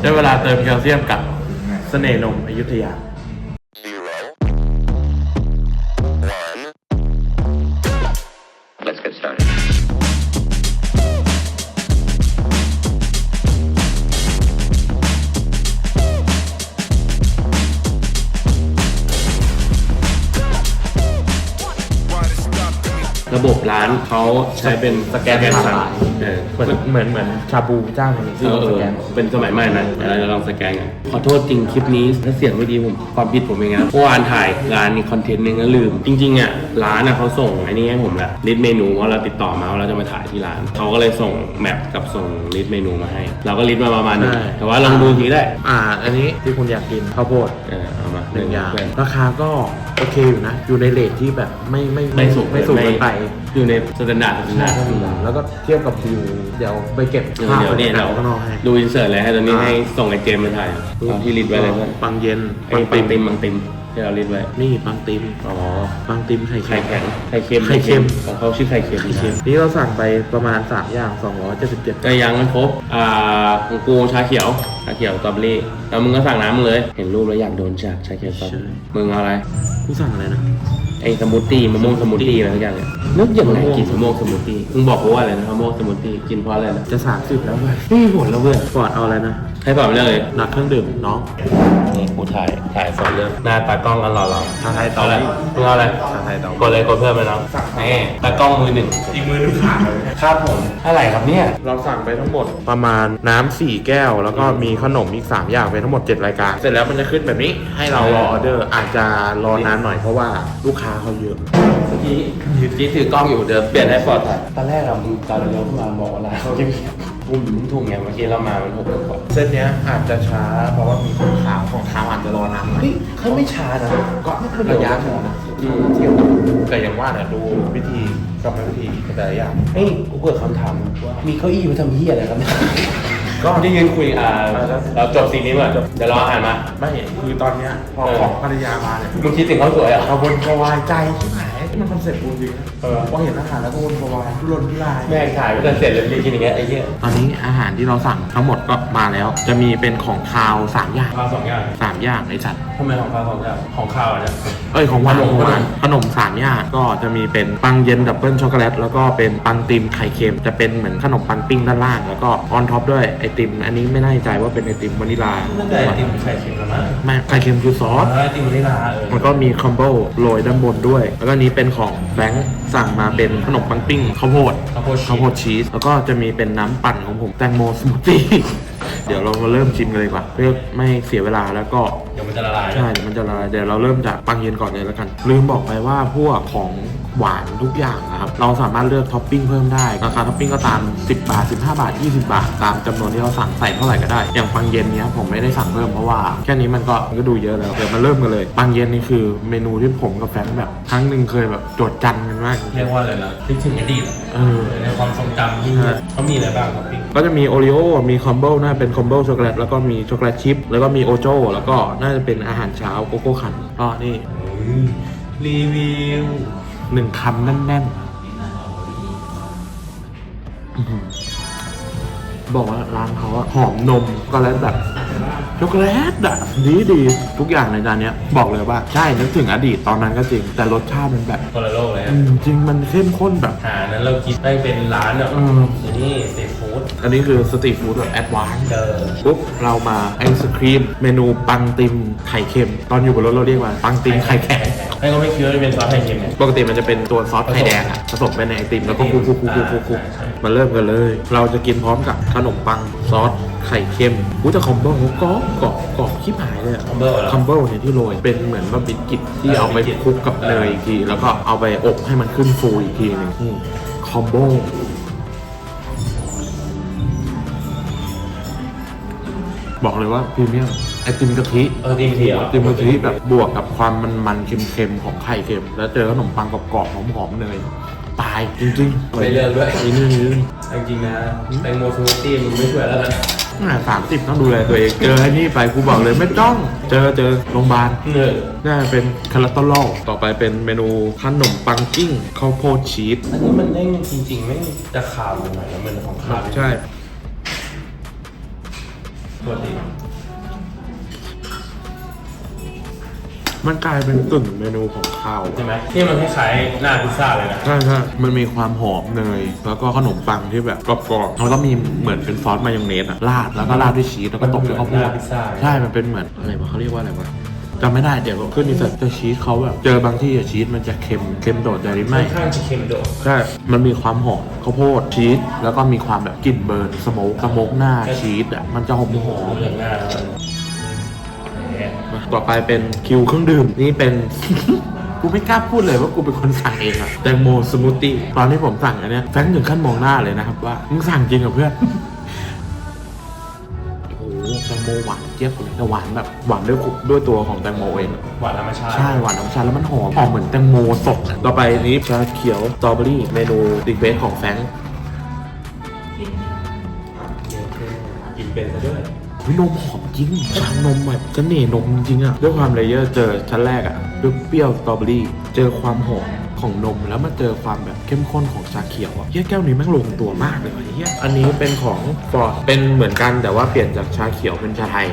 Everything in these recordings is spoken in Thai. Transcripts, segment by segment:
ได้เวลาเติมแคลเซียมกับเสน่ห์นมอยุธยา ระบบร้านเขาใช้เป็นสแกนสั่งเออเหมือนเหมือนเหมือนชาบูเจ้าหนึงเอที่อเราเอสอแกนเป็นสมัยใหม่นะเดี๋ยวเราจะลองสแกนกันขอโทษจริงคลิปนี้ถ้าเสียงไม่ดีผมความผิดผมเองนะเมื่อวานถ่ายงานอีกคอนเทนต์หนึงแล้วลืม จริงๆอะร้านอะเขาส่งไอ้นี่ให้ผมแหละลิสต์เมนูว่าเราติดต่อมาว่าเราจะมาถ่ายที่ร้านเขาก็เลยส่งแมปกับส่งลิสต์เมนูมาให้ เราก็ลิสต์มาประมาณนึงแต่ว่าลองดูทีได้อ่า อันนี้ที่คุณอยากกินข้าวโพดเออเอามาหนึ่งอย่างเพื่นราคาก็โอเคอยู่นะ อยู่ในเลทที่แบบไม่ไม่ไม่สูงไม่สูงเกินไป อยู่ในสแตนดาร์ดสแตนดาร์ด แล้วก็เทียบกับวิวเดี๋ยวไปเก็บเดี๋ยวภาพเดี๋ยวเนี่ยบรรเรายากาศข้างนอกให้ ดูอินเสิร์ตเลยให้ตอนนี้อ่า ให้ส่งไอเจมมาถ่ายเอาที่ลิสต์ไว้เลยเพื่อนปังเย็นไอ้ปังติมปังติมที่เราลิสต์ไว้นี่ปังติมอ๋อปังติมไข่ไข่เค็มแข็ง ไข่เค็มไข่เค็ม ของเขาชื่อไข่เค็มไข่เค็มนี่เราสั่งไปประมาณ 3 อย่าง 277ก็ยังไม่ครบอ่าของกูชาเขียวชาเขียวสตรอเบอรี่แล้วมึงก็สั่งน้ำมึงเลย เห็นรูปแล้วอยากโดนจากชาเขียวสตรอเบอรี่มึงเอาอะไร กูสั่งอะไรนะไอ้สมูทตี้มะม่วงสมูทตี้อะไรทุกอย่างเนี่ยนึกยังไงกินมะม่วงสมูทตี้มึงบอกกูว่าอะไรนะมะม่วงสมูทตี้กินเพราะอะไรนะจะ30แล้วเว้ยไม่มีผลแล้วเว้ยฟอร์ดเอาอะไรนะ ให้ตอบเรื่องเลยหนักเครื่องดื่มน้องนี่กูถ่ายถ่ายสอนเรื่องหน้าตากล้องกันหล่อๆชาไทยต่อเอาอะไรมึงเอาอะไรชาไทยต่อกดเลยกดเพิ่มไปน้องนี่ตากล้องมือหนึ่งอีกมือนึงขาดเลยครับผมเท่าไหร่ครับเนี่ยเราสั่งไปทั้งหมดประมาณน้ำสี่แก้ว แล้วก็มีขนมอีก 3 อย่างเป็นทั้งหมด 7 รายการ เสร็จแล้วมันจะขึ้นแบบนี้ให้เรารอออเดอร์อาจจะรอนานหน่อยเพราะว่าลูกค้าเขาเยอะเมื่อกี้ยืนกี้ถือกล้องอยู่เดี๋ยวเปลี่ยนให้ฟอร์ดถ่ายตอนแรกอะมึงตอนเราเข้ามาบอกว่าร้านเขาจะมี ทุ่มทุ่มไงเมื่อกี้เรามามันหกโมงกว่าเส้นเนี้ยอาจจะช้าเพราะว่ามีของขาวของขาวอาจจะรอนานหน่อยเฮ้ยเขาไม่ช้านะก็ระยะหนึ่งนะอืมเที่ยวแต่อย่างว่าเนี่ยดูวิธีกรรมวิธีแต่ละอย่างเฮ้ยกูเกิดคำถามว่ามีเก้าอี้ไว้ทำเหี้ยอะไรครับเนี่ยก็ที่ยืนคุยอ่าเราจบซีนนี้ก่อนเดี๋ยวรออาหารมาไม่คือตอนเนี้ยพอเออของภรรยามาเนี่ยมึงคิดถึงเขาสวยอะกระวนกระวายใจที่ไหน มันคอนเซ็ปต์กูจริงนะเออ พอเห็นอาหารแล้วก็วนกระวายทุรนทุรายแม่งถ่ายไม่ทันเสร็จเลยรีบกินอย่างเงี้ยไอ้เหี้ยตอนนี้อาหารที่เราสั่งทั้งหมดก็มาแล้ว จะมีเป็นของคาวสามอย่างข้าวสองอย่างสามอย่างไอ้สัตว์ทำไมของข้าวสองอย่างของข้าวอะเนี่ย เอ้ยของหวานขนมของหวานขนมขนมสามอย่างก็จะมีเป็นปังเย็นดับเบิลช็อกโกแลตแล้วก็เป็นปังติมไข่เค็มจะเป็นเหมือนขนมปังปิ้งด้านล่างแล้วก็ออนท็อปด้วยไอติม อันนี้ไม่แน่ใจว่าเป็นไอติมวานิลาน่าจะไอติมไข่เค็มแล้วมั้งไม่ไข่เค็มคือซอส ไอติมวานิลาเออมันก็มีคอมโบโรยด้านบนด้วย แล้วก็นี้เป็นของแบงค์สั่งมาเป็นขนมปังปิ้งข้าวโพดข้าวโพดชีส ข้าวโพดชีส แล้วก็จะมีเป็นน้ำปั่นของผมแตงโมสมูทตี้ เดี๋ยวเรามาเริ่มชิมกันเลยดีกว่า เพื่อไม่เสียเวลาแล้วก็ เดี๋ยวมันจะละลาย ใช่เดี๋ยวมันจะละลายเดี๋ยวเราเริ่มจากปังเย็นก่อนเลยแล้วกัน ลืมบอกไปว่าพวกของ หวานทุกอย่างนะครับ เราสามารถเลือกท็อปปิ้งเพิ่มได้ ราคาท็อปปิ้งก็ตาม 10 บาท 15 บาท 20 บาท ตามจำนวนที่เราสั่งใส่เท่าไหร่ก็ได้ อย่างปังเย็นเนี้ยผมไม่ได้สั่งเพิ่มเพราะว่าแค่นี้มันก็มันก็ดูเยอะแล้ว เดี๋ยวมาเริ่มกันเลย ปังเย็นนี่คือเมนูที่ผมกับแฟนแบบครั้งหนึ่งเคยแบบโจดจันกันมากเรียกว่าอะไรนะคิดถึงอดีตอะเออในความทรงจำที่ใช่เขามีอะไรบ้างครับพี่ก็จะมีโอริโอมีคอมโบน่าเป็นคอมโบช็อกโกแลตแล้วก็มีช็อกโกแลตชิพแล้วก็มีโอโจแล้วก็น่าจะเป็นอาหารเช้าโกโก้คันก็นี่รีวิว หนึ่งคำแน่นๆอื้อหือบอกว่าร้านเขาอะหอมนมช็อกโกแลตแบบช็อกโกแลตอะดีดีๆทุกอย่างในจานเนี้ย บอกเลยว่าใช่นึกถึงอดีตตอนนั้นก็จริง แต่รสชาติมันแบบคนละโลกเลยอือะมจริงมันเข้มข้นแบบอาหารนั้นเราคิดได้เป็นร้านแบบอืม นี่ซีฟู้ด อันนี้คือสตรีทฟู้ดแบบแอดวานซ์เจอปุ๊บเรามาไอศครีม เมนูปังติมไข่เค็ม ตอนอยู่บนรถเราเรียกว่าปังติมไข่แข็งให้เขาไม่คิดว่าจะเป็นซอสไข่เค็มเนี่ย ปกติมันจะเป็นตัวซอสไข่แดงอะผสมไปในไอติมแล้วก็คลุกคลุกคลุกคลุกคลุกคลุกใช่ใช่มาเริ่มกันเลย เราจะกินพร้อมกับขนมปังซอสไข่เค็มอุ้ยแต่คอมโบเขากรอบกรอบกรอบชิบหายเลยอะคอมเบอร์เหรอ คัมเบิลเนี่ยที่โรยเป็นเหมือนว่าบิสกิตที่เออเอาไปบิสกิตคลุกกับเนยอีกที แล้วก็เอาไปอบให้มันขึ้นฟูอีกทีหนึ่งคอมโบ บอกเลยว่าพรีเมียมไอติมกะทิเออดีเถียวไอติมกะทิแบบบวกกับความมันมันๆเค็มๆของไข่เค็ม แล้วเจอขนมปังกรอบๆหอมๆเนยตายจริงๆไม่เลือกด้วยนี่นี่จริงๆนะแตงโมสมูทตี้มึงไม่ช่วยแล้วกันสามสิบต้องดูแลตัวเองเจอไอ้นี่ไปกูบอกเลยไม่ต้อง เจอเจอโรงพยาบาลเนื้อน่าจะเป็นคาราโตลอลต่อไปเป็นเมนูขนมปังกิ้งข้าวโพดชีสอันนี้มันได้จริงๆไม่จะขาวหน่อยแล้วมันของขาว ใช่ ตัวดีมันกลายเป็นกึ่งเมนูของข้าวใช่ไหมที่มันคล้ายๆหน้าพิซซ่าเลยนะใช่ใช่มันมีความหอมเนย แล้วก็ขนมปังที่แบบกรอบๆแล้วก็มีเหมือนเป็นซอสมายองเนสอะราดแล้วก็ราดด้วยชีสแล้วก็ตบด้วยข้าวโพหดน้าพิซซ่าใช่ มันเป็นเหมือนอะไรวะเขาเรียกว่าอะไรวะ จำไม่ได้เดี๋ยวขึ้นนี่แต่แต่ชีสเขาแบบเจอบางที่อะชีสมันจะเค็มเค็มโดดแต่อันนี้ค่ไม่ อนข้างจะเค็มโดดใช่ มันมีความหอมข้าวโพดชีสแล้วก็มีความแบบกลิ่นเบิร์นสโมกสโมกหน้าชีสอะมันจะหอมหอมเหลืองหน้าต่อไปเป็นคิวเครื่องดื่ม นี่เป็น กูไม่กล้าพูดเลยว่ากูเป็นคนสั่งเองอะแตงโมสมูทตี้ตอนที่ผมสั่งอันเนี้ยแฟรงค์ถึงขั้นมองหน้าเลยนะครับว่ามึงสั่งจริงกับเพื่อนโอ้ โหแตงโมหวานเจี๊ยบเลยแต่หวานแบบหวานด้วยกุด้วยตัวของแตงโมเองหวานธรรมชาติใช่หวานน้ำชาแล้วมันหอมหอมเหมือนแตงโมสดต่อไปนี้ชาเขียวสตรอเบอรี่เมนูดิเบสของแฟรงค์กินเป็นซะด้วยเฮ้ยนมหอมจริงชานมแบบเสน่ห์นมจริงอะด้วยความเลเยอร์เจอชั้นแรกอะด้วยเปรี้ยวสตรอเบอรี่ เจอความหอม ของนมแล้วมาเจอความแบบเข้มข้นของชาเขียวอะเฮียแก้วนี้แม่งลงตัวมากเลยว่ะเฮียอันนี้เป็นของฟอร์ดเป็นเหมือนกันแต่ว่าเปลี่ยนจากชาเขียวเป็นชาไทย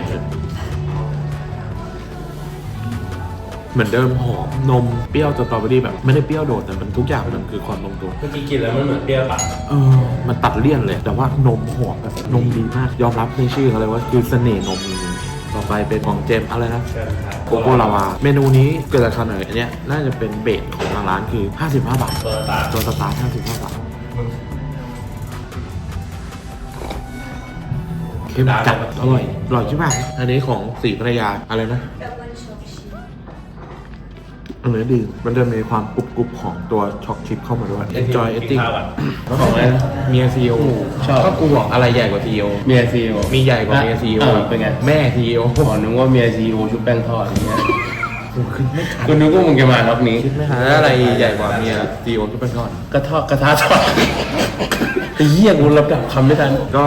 เหมือนเดิมหอมนมเปรี้ยวสตรอเบอรี่แบบไม่ได้เปรี้ยวโดดแต่มันทุกอย่างมันคือความลงตัว เมื่อกี้กินแล้วมันเหมือนเปรี้ยวปากเออมันตัดเลี่ยนเลย แต่ว่านมหอมแบบนมดีมากยอมรับในชื่อเขาเลยว่าคือเสน่ห์นมจริงๆ ต่อไปเป็นของเจมส์อะไรนะเชิญครับโกโก้ลาวา เมนูนี้เกิดจากคาเนยอันเนี้ยน่าจะเป็นเบสของทางร้านคือ 55 บาทเปิดตาตัวสตาร์ท55 บาทเข้มจัดอร่อยอร่อยใช่ไหมอันนี้ของสีภรรยาอะไรนะ อันนี้ดีมันจะมีความกรุบกรุบๆของตัวช็อกชิปเข้ามาด้วย enjoy กิน eating ข้าวก่อนของอะไรนะเมียซีโอชอบ ก็กูบอกอะไรใหญ่กว่าซีโอเมียซีโอมีใหญ่กว่าเมียซีโอเป็นไง แม่ซีโออ๋อนึกว่าเมียซีโอชุบแป้งทอดอย่างเงี้ยกูคิดไม่ทันคุณนึกว่ามึงจะมาล็อกนี้คิดไม่ทันแล้วอะไรใหญ่กว่าเมียซีโอที่เป็นทอดกระทอดกระทะทอด ไอ้เหี้ยกูรับดับคำไม่ทันก็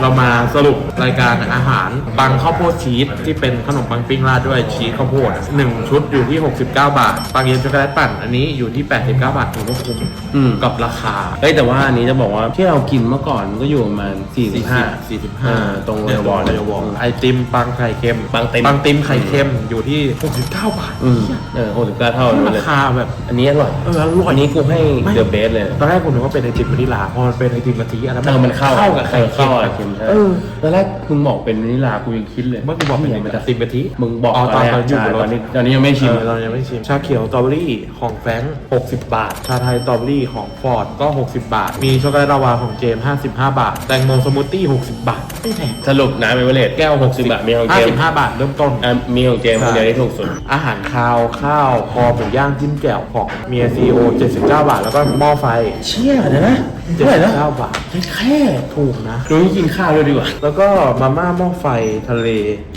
เรามาสรุปรายการอาหารปังข้าวโพดชีสที่เป็นขนมปังปิ้งราดด้วยชีสข้าวโพดหนึ่งชุดอยู่ที่ 69 บาท ปังเย็นช็อกโกแลตปั่นอันนี้อยู่ที่ 89 บาทถือว่าคุ้มอืมกับราคาเอ้ยแต่ว่าอันนี้จะบอกว่าที่เรากินเมื่อก่อนมันก็อยู่ประมาณ45 45อ่าตรงเรวอลเรวอลไอติมปังไข่เค็มปังติมปังติมไข่เค็มอยู่ที่ 69 บาทอืมเออหกสิบเก้าเท่าเลยราคาแบบอันนี้อร่อยเอออร่อยอันนี้กูให้ไม่เดอะเบสเลยตอนแรกผมนึกว่าเป็นไอติมวานิลลาพอมันเป็นไอติมกะทิอันนั้นเออมันเข้าเข้ากับไข่เข้าเค็มกับเค็มใช่เออตอนแรกมึงบอกเป็นวานิลลากูยังคิดเลยเมื่อกี้บอกเป็นไอติมกะทิมึงบอกอ๋อตอนแรกตอนอยู่ใช่บนรตถอนนี้ตอนนี้ยังไม่ชิม เออเรายังไม่ชิมชาเขียวสตรอเบอรี่ของแฟรงค์60 บาท ชาไทยสตรอเบอรี่ของฟอร์ดก็ 60 บาท มีช็อกโกแลตลาวาของเจมส์55 บาท แตงโมสมูทตี้ 60 บาทไม่แพงสรุปนะเบเวอร์เลตแก้วหกสิบบาทมีของเจมส์55 บาทเริ่มต้น อะมีของเจมส์คนเดียวที่ถูกสุด อาหารคาวข้าวคอหมูย่างจิ้มแจ่วของเมียซีโอ79 บาท แล้วก็หม้อไฟ เชี่ยเดี๋ยวนะเท่าไหร่นะ79บาทแค่ถูกนะดูนี่กินข้าวด้วยดีกว่า แล้วก็มาม่าหม้อไฟทะเล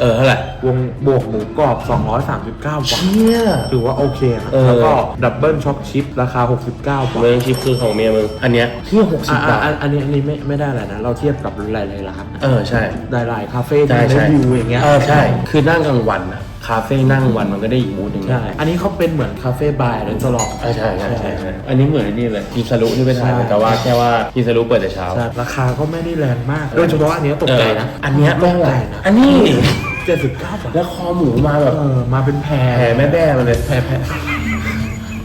เออเท่าไหร่วงบวกหมูกรอบ 239 บาทเชี่ยถือว่าโอเคนะเออแล้วก็ดับเบิลช็อกชิปราคา 69 บาทเมืองชิปคือของเมียมึงอันเนี้ยที่หกสิบอะบาทอะอันนี้อันนี้ไม่ไม่ได้อะไรนะ เราเทียบกับหลายๆร้านนะเออใช่หลายๆคาเฟ่ใช่ที่ใช่ได้วิวอย่างเงี้ยเออใช่ คือนั่งกลางวันอะ คาเฟ่นั่งวันมันก็ได้อีกมูดหนึ่งใช่ อันนี้เขาเป็นเหมือนคาเฟ่บาร์เลยตลอด ใช่ใช่ใช่ใช่ใช่อันนี้เหมือนไอ้นี่เลยกินซารุที่ไปถ่ายใช่ แต่ว่าแค่ว่ากินซารุเปิดแต่เช้า ใช่ราคาก็ไม่ได้แรงมาก โดยเฉพาะอันเนี้ยตกใจนะ เอออันเนี้ยแม่งตกอะไรใจนะอันนี้ เจ็ดสิบเก้าบาทแล้วคอหมูมาแบบเออมาเป็นแพรแผ่แม่แบ้มาเลยแพรแพร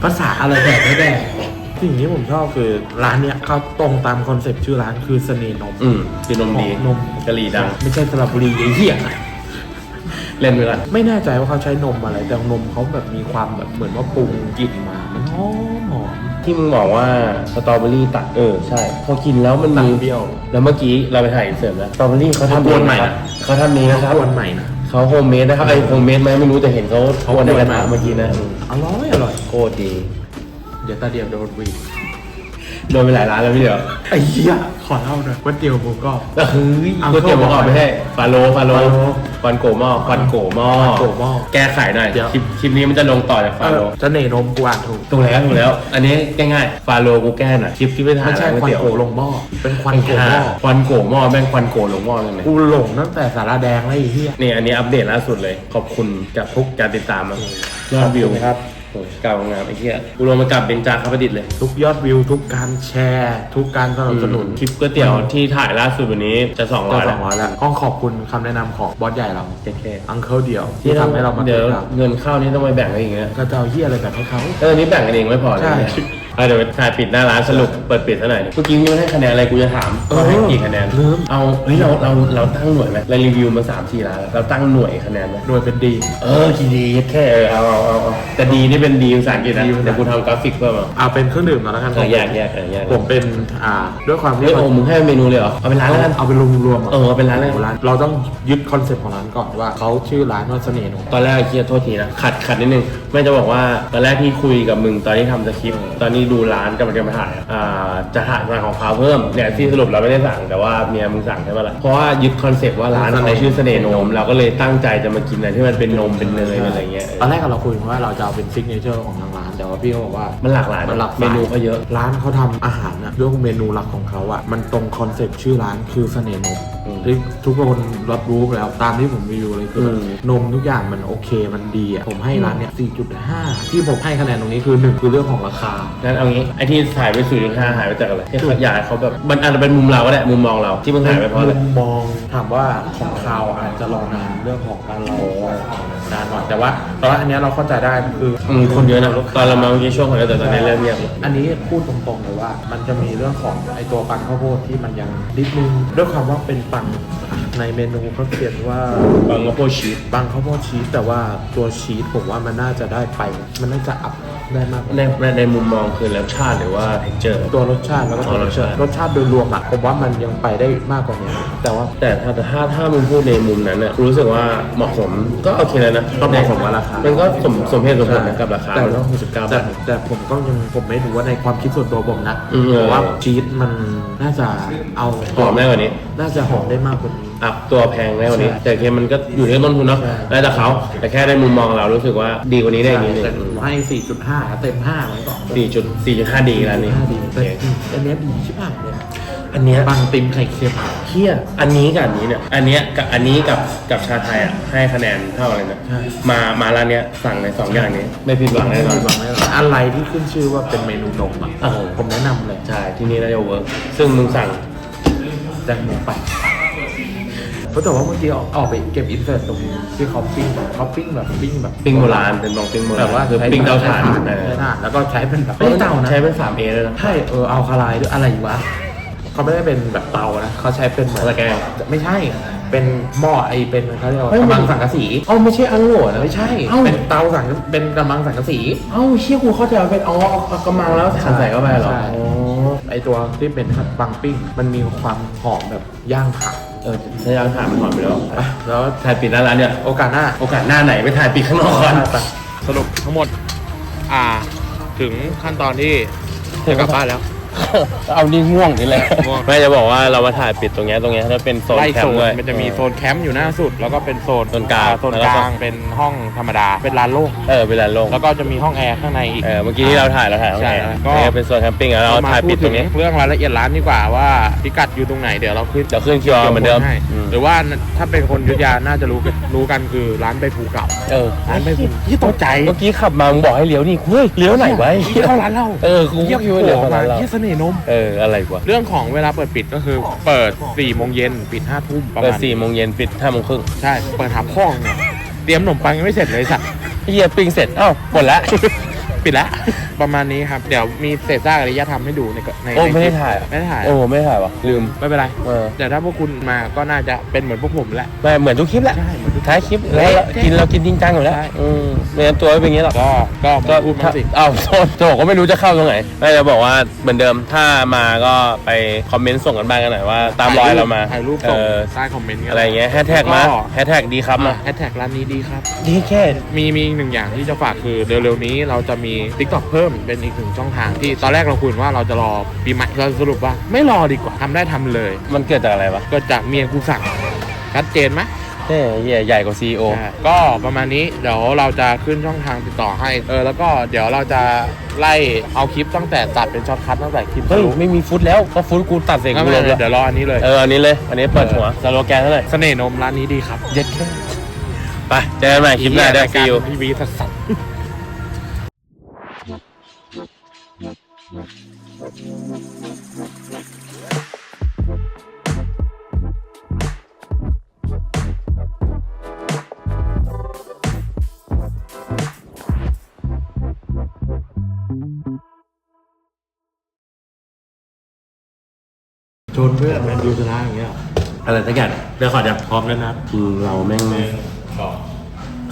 ภาษาอะไรแบบไม่ได้สิ่งที่ผมชอบคือร้านเนี้ยเขาตรงตามคอนเซ็ปต์ชื่อร้านคือเสน่ห์นมอืมกินนมดีนมกะหรี่ดัง ไม่ใช่สระบุรีไอ้เหี้ย เล่นไปก่อนไม่แน่ใจว่าเขาใช้นมอะไร แต่นมเขาแบบมีความแบบเหมือนว่าปรุงกลิ่นมา มันหอมหอม ที่มึงบอกว่าสตรอเบอรี่ตัดเออใช่ พอกินแล้วมันตัดมีเปรี้ยว แล้วเมื่อกี้เราไปถ่ายอินเสิร์ตแล้วสตรอเบอรี่เขาทำเขากวนใหม่เองนะเขาทำเองนะครับวันใหม่นะ เขาโฮมเมดนะครับไอโฮมเมดไหมไม่รู้แต่เห็นเขาเขากวนในกระทะกวนมาเมื่อกี้นะอืมอร่อยอร่อย โคตรดี เดี๋ยวตาเดียวโดนวี โดนไปหลายร้านแล้วพี่เดียวไอ้เหี้ยขอเล่าหน่อยก๋วยเตี๋ยวหมูกรอบก็คือเอาก๋วยเตี๋ยวหมูกรอบไม่ใช่ฟาโลฟาโลฟาโลควันโกหม้อควันโกหม้อควันโกหม้อแก้ไขหน่อยเดี๋ยว คลิปคลิปนี้มันจะลงต่อจากฟาโลเสน่ห์นมกูอ่านถูกถูกแล้วถูกแล้ว อันนี้ง่ายๆฟาโลกูแก้หน่อยคลิปที่ไปถ่ายไม่ใช่ร้านควันก๋วยเตี๋ยวโกลงหม้อเป็นควันโกหม้อควันโกหม้อแม่งควันโกลงหม้อเลยไหม กูหลงตั้งแต่สาราแดงแล้วไอ้เหี้ย นี่อันนี้อัปเดตล่าสุดเลย ขอบคุณจากทุกการติดตามนะยอดวิวขอบคุณครับหโอ้ยเก่างามไอ้เหี้ยกูลงมากับเบนจาคาประดิษฐ์เลย ทุกยอดวิวทุกการแชร์ ทุกการสนับสนุนคลิปก๋วยเตี๋ยวที่ถ่ายล่าสุดวันนี้จะสองร้ก็อยสแล้อวงร้อยแล้วต้องขอบคุณคำแนะนำของบอสใหญ่เราแค่อังเคิลเดียวที่ทำให้เรามาเดี๋ยวติดตามเงินเข้านี่ต้องไปแบ่งกันอีกนะก็จะเอาเฮียอะไรแบบให้เขา เออนี่แบ่งกันเองไม่พอเลยใช่เนี่ย อะเดี๋ยวถ่ายปิดหน้าร้านสรุปเปิดปิดเท่าไหร่เมื่อกี้มึงให้คะแนนอะไรกูจะถามเออว่าให้กี่คะแนน ลืม เอาเฮ้ยเราเราเราตั้งหน่วยไหมเรารีวิวมาสามสี่ร้านแล้วเราตั้งหน่วยคะแนนไหมหน่วยเป็นดี เออกี่ดีแค่เออเอาเอาเอาเอาแต่ดีนี่เป็นดีภาษาอังกฤษนะดีภาษาเดี๋ยวกูทำกราฟิกเพิ่มเอาเอาเป็นเครื่องดื่มก่อนแล้วกันเออแยกแยกเออแยกผมเป็นอ่า ด้วยความที่เฮ้ยโอ้มึงให้เมนูเลยเหรอเอาเป็นร้านแล้วกันเอาเป็นรวมๆะเออเอาเป็นร้านเลยร้านเราต้องยึดคอนเซ็ปต์ของร้านก่อนว่าเขาชื่อร้านว่าเสน่ห์หนมตอนแรกเครียดโทษทีนะขัดขัดนิดนึงไม่จะบอกว่าตอนแรกที่คุยกับมึงตอนที่ทำสคริปต์ตอนนี้ดูร้านกำลังจะมาถ่ายอะอ่าจะถ่ายมาของเขาเพิ่มเนี่ยที่สรุปเราไม่ได้สั่งแต่ว่าเมียมึงสั่งใช่ไหมล่ะเพราะว่ายึดคอนเซปต์ว่าร้านเขาชื่อเสน่ห์นมเราก็เลยตั้งใจจะมากินอะไรที่มันเป็นนมเป็นเนยอะไรเงี้ยตอนแรกเราคุยกันว่าเราจะเอาเป็นซิกเนเจอร์ของทางร้าน แต่ว่าพี่เขาบอกว่ามันหลากหลายมันหลากหลายเมนูก็เยอะร้านเขาทำอาหารนะด้วยเมนูหลักของเขาอะมันตรงคอนเซ็ปต์ชื่อร้านคือเสน่ห์นมอืม ที่ทุกคนรับรู้ไปแล้วตามที่ผมรีวิวเลยคืออมนมทุกอย่างมันโอเคมันดีอะผมให้ร้านเนี้ย4.5 ที่ผมให้คะแนนตรงนี้คือหนึ่งคือเรื่องของราคา งั้นเอางี้ไอ้ที่ถ่ายไปสู่จุดห้าหายไปจากอะไรที่เขาอยากให้เขาแบบมันอาจจะเป็นมุมเราก็ได้มุมมองเราที่มึงถ่ายไปเพราะอะไรมุมมองถามว่าของคาวอาจจะรอนานเรื่องของการรอนานหน่อยแต่ว่าตอนอันเนี้ยเราเข้าใจได้คืออืมคนเยอะนะตอนเรามาเมื่อกี้ช่วงคนเยอะแต่ตอนนี้เริ่มเงียบแล้ว อันนี้พูดตรงๆเลยว่า มันจะมีเรื่องของไอตัวปังข้าวโพดที่มันยังนิดนึงด้วยความว่าเป็นปังในเมนูเขาเขียนว่า บางก็โพชีสปังข้าวโพดชีสแต่ว่าตัวชีสผมว่ามันน่าจะได้ไป มันน่าจะอัพ ได้มากกว่าในในในมุมมองคือรสชาติหรือว่า texture ตัวรสชาติแล้วก็อ๋อรสชาติ รสชาติโดยรวมอะผมว่ามันยังไปได้มากกว่านี้ แต่ว่า แต่ถ้าแต่ถ้าถ้ามึงพูดในมุมนั้นน่ะกูรู้สึกว่าเหมาะสมก็โอเคแล้วนะก็เหมาะสมกับราคามั นก็สมสมเหตุสมผลนะกับราคาแต่มันต้อง69บแต่าท แต่ผมก็ยังผมไม่รู้ว่าในความคิดส่วนตัวผมนะอืมเพราะว่าชีสมันน่าจะเอาหอมได้กว่านี้ น่าจะหอมได้มากกว่านี้อัพตัวแพงได้กว่านี้ ใช่แต่โอเคมันก็อยู่ที่ต้นทุนเนาะใช่ แล้วแต่เขาแต่แค่ในมุมมองเรารู้สึกว่าดีกว่านี้ได้อีกนิดนึแต่งผมให้4.5เต็ม5มันก็สี่จุดสี่จุดห้าดีแล้วนี่5ดีโอแต่เคอันเนี้ยดีชิบหายเลยอันเนี้ย บางติมไข่เค็มเที่ยอันนี้กับอันนี้เนี่ย อันเนี้ยกับอันนี้กับกับชาไทยอะให้คะแนนเท่าเลยนะใช่มามาร้านเนี้ยสั่งในสองอย่างนี้ ไม่ผิดหวังแน่นอนบางไม่หรอกอะไรที่ขึ้นชื่อว่าเป็นเมนูนมอะเออ ผมแนะนำเลยใช่ที่นี่น่าจะเวิร์กซึ่งมึงสั่ง แตงโมไป เพราะแต่ว่าเมื่อกี้ออกออกไปเก็บอินเสิร์ตตรงที่เขาปิ้งแบบเขาปิ้งแบบปิ้งแบบปิ้งโบราณเป็นบองปิ้งโบราณแบบว่าคือใช้ปิ้งเตาถ่านใช้เออถ่านแล้วก็ใช้เป็นแบบไม่ใช่เตานะใช้เป็นสามเอเลยนะใช่เออเอาคาไลด้วยอะไรอยู่วะเขาไม่ได้เป็นแบบเตานะเขาใช้เป็นเหมือนตะแกรงไม่ใช่เป็นหม้อไอเป็นเขาเรียกว่าเฮ้ยกระมังมันสังกะสีเอ้าไม่ใช่อังโง่นะไม่ใช่เอ้าเป็นเตาสังเป็นกระมังสังกะสีเอ้าเชี่ยกูเข้าใจว่าเป็นอ๋อเอาเอากระมังแล้วถ่านใส่เข้าไปเหรอใช่อ๋อไอตัวที่เป็นปังปิ้งมันมีความหอมแบบย่างผัก เออถ้ายางถ่านมันหอมไปแล้วอะแล้วถ่ายปิดหน้าร้านเนี่ย โอกาสหน้า โอกาสหน้าไหนไปถ่ายปิดข้างนอกก่อนสรุปทั้งหมด อ่า ถึงขั้นตอนที่จะกลับบ้านแล้ว เอานี่ง่วงนี่แหละง่วงแม่จะบอกว่าเรามาถ่ายปิดตรงเนี้ยตรงเนี้ยจะเป็นโซนไล่แคมโซป์นด้วย มันจะมีโซนแคมป์อยู่หน้าสุด แล้วก็เป็นโซนโซนกลางอ่โซนกลางเป็นห้องธรรมดา เป็นลานโล่งเออเป็นลานโล่งแล้วก็จะมีห้องแอร์ข้างในอีก เออเมื่อกี้ที่เราถ่ายเราถ่ายตรงไหนใช่ก็ก็เป็นโซนแคมปิ้งแล้วเราถ่ายปิดตรงนี้เรื่องรายละเอียดร้านดีกว่าว่าพิกัดอยู่ตรงไหนเดี๋ยวเราขึ้นเดี๋ยวขึ้นคิวอาร์เหมือนเดิมให้อืมหรือว่าถ้าเป็นคนอยุธยาน่าจะรู้กันรู้กันคือร้านใบภูเก่า เออร้านใบภูที่ตกใจเมื่อกี้ขับมามึงบอกให้เลี้ยวนี่เฮ้ยเลี้ยวไหนไว้ ที่เข้าร้านเราเออกูเยี่ยมคิดว่าโผเลี้ยวล่เข้ามาร้านเรา ที่เสน่ห์นม เอออะไรวะเรื่องของเวลาเปิดปิดก็คือ เปิด4ี่โมงเย็นปิด5้าทุ่มประเปิดมาณสี่โมงเย็นปิดห้าโมงครึ่งใช่ เปิดถามข้องเนี่ยเตรียมขนมปังยังไม่เสร็จเลยสัตว์ เฮียปิ้งเสร็จอ้าวหมดแล้ว ปิดแล้ว ประมาณนี้ครับ เดี๋ยวมีเศษซากอารยธรรมให้ดูในในโอ้ในไม่ได้คลิปถ่ายเหรอไม่ได้ถ่าย โอ้ไม่ได้ถ่ายวะลืม ไม่เป็นไร เออเดี๋ยวถ้าพวกคุณมาก็น่าจะเป็นเหมือนพวกผมแหละไม่เหมือนทุกคลิปแหละ ใช่เหมือนทุกท้ายคลิปแล้วเรากินเรากินจริงจังอยู่แล้วใช่อืมไม่งั้นตัวไม่เป็นอย่างนี้หรอก ก็ก็ก็มาพูดมาสิ อ้าวโทษโจก็ไม่รู้จะเข้าตรงไหนแม่จะบอกว่าเหมือนเดิมถ้ามาก็ไปคอมเมนต์ส่งกันบ้างกันหน่อยว่าตามรอยเรามาถ่ายรูปเอส่งอใต้คอมเมนต์กันอะไรอย่างเงี้ยแฮชแท็กมาก็แฮชแท็กดีครับมาแฮชแท็กร้านนี้ดีครับ ดีแค่ มีมีอีกหนึ่งอย่างที่จะฝากคือเร็วๆนี้เราจะมี t ิ k t o k เพิ่มเป็นอีกหนึ่งช่องทางที่ตอนแรกเราคุยว่าเราจะรอปีใหม่เราสรุปว่า ไม่รอดีกว่าทำได้ทำเลย มันเกิดจากอะไรวะก็จากเมียกูสั่งชัดเจนไหม เฮ้ยเหี้ยใหญ่กว่าซีโอ ใช่ก็ประมาณนี้เดี๋ยวเราจะขึ้นช่องทางติดต่อให้ เออ แล้วก็เดี๋ยวเราจะไล่เอาคลิปตั้งแต่ตัดเป็นช็อตคัทตั้งแต่คลิปเฮ้ย ไม่มีฟุตแล้วก็ฟุตกูตัดเสร็จงั้นกูไม่ลเป็นงไรแล้วเดี๋ยวรออันนี้เลยเอออันนี้เลย อันนี้เปิดหัวสโลแกนเท่าไหร่เสน่ห์นมร้านนี้ดีครับเย็ดแค่ไปเจอกันใหม่คลิปหน้าเดี๋ยวซีรายอูการทีวีสัส ชนเพื่อนแมนยูชนะอย่างเงี้ยอะไรสักอย่างเดี๋ยวขอจะพร้อมแล้วนะคือเราแม่ง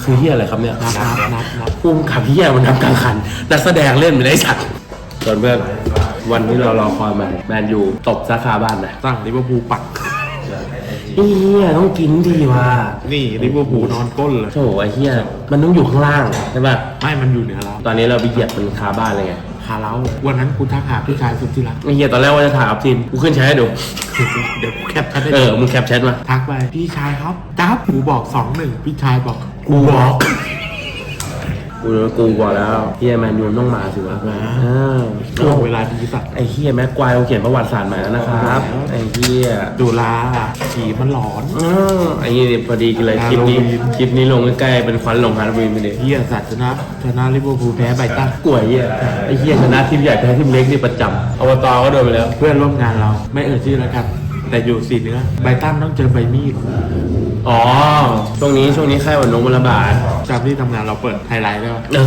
คือเฮียอะไรครับเนี่ยนับนับนับนับพุ่งขับเฮียมันทำกลางคันนักแสดงเล่นไม่ได้สัตว์ ส่วนเพื่อนวันที่เรารอคอยมันแมนยูตบสาขาบ้านนะตั้งลิเวอร์พูลปักเฮียต้องกินดีว่ะนี่ลิเวอร์พูลนอนก้นเลยโถไอ้เฮียมันต้องอยู่ข้างล่างใช่ป่ะไม่มันอยู่เหนือเราตอนนี้เราไปเหยียบมันคาบ้านเลยไงคาเล้าวันนั้นกูทักหาพี่ชายสุดที่รักไอ้เฮียตอนแรกว่าจะถ่ายอัพทีนกูขึ้นแชทให้ดูเดี๋ยวกูแคปทันได้เออมึงแคปแชทมาทักไปพี่ชายครับจ้าบกูบอกสองหนึ่งพี่ชายบอกกูบอก กูกูบอกแล้วเฮียแมนยูต้องมาสิวะมาเออช่วงเวลาดีสัตว์ไอ้เฮียแม็กควายเขาเขียนประวัติศาสตร์มาแล้วนะครับ ไอ้เฮียดูลาขี่มันหลอนเออไอ้นี่พอดีกันเลยคลิปนี้ฮาโลวีนคลิปนี้ลงใกล้ๆเป็นควันลงฮาร์ดวีนไปเลยเฮียสัตว์ชนะชนะลิเวอร์พูลแพ้ไบรตันกลัวไอ้เฮียไอ้เฮียชนะทีมใหญ่แพ้ทีมเล็กนี่ประจำอบตก็โดนไปแล้ว เพื่อนร่วมงานเราไม่เอ่ยชื่อแล้วกัน แต่อยู่สีเนื้อไบรตันต้องเจอใบมีดอ๋อ ช่วงนี้ช่วงนี้ไข้หวัดนกมันระบาดจำที่ทำงานเราเปิดไฮไลท์ได้ปะเออ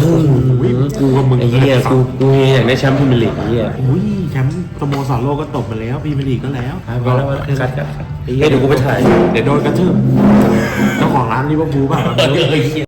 กูกับมึงไอ้เฮียกูกูอยากได้แชมป์พรีเมียร์ลีกไอ้เฮียอุ้ยแชมป์สโมสรโลกก็ตบมาแล้วพรีเมียร์ลีกก็แล้วก็แล้วคัดกันเฮ้ยเดี๋ยวกูไปถ่ายเดี๋ยวโดนกระทืบเจ้าของร้านลิเวอร์พูลป่ะเออเฮีย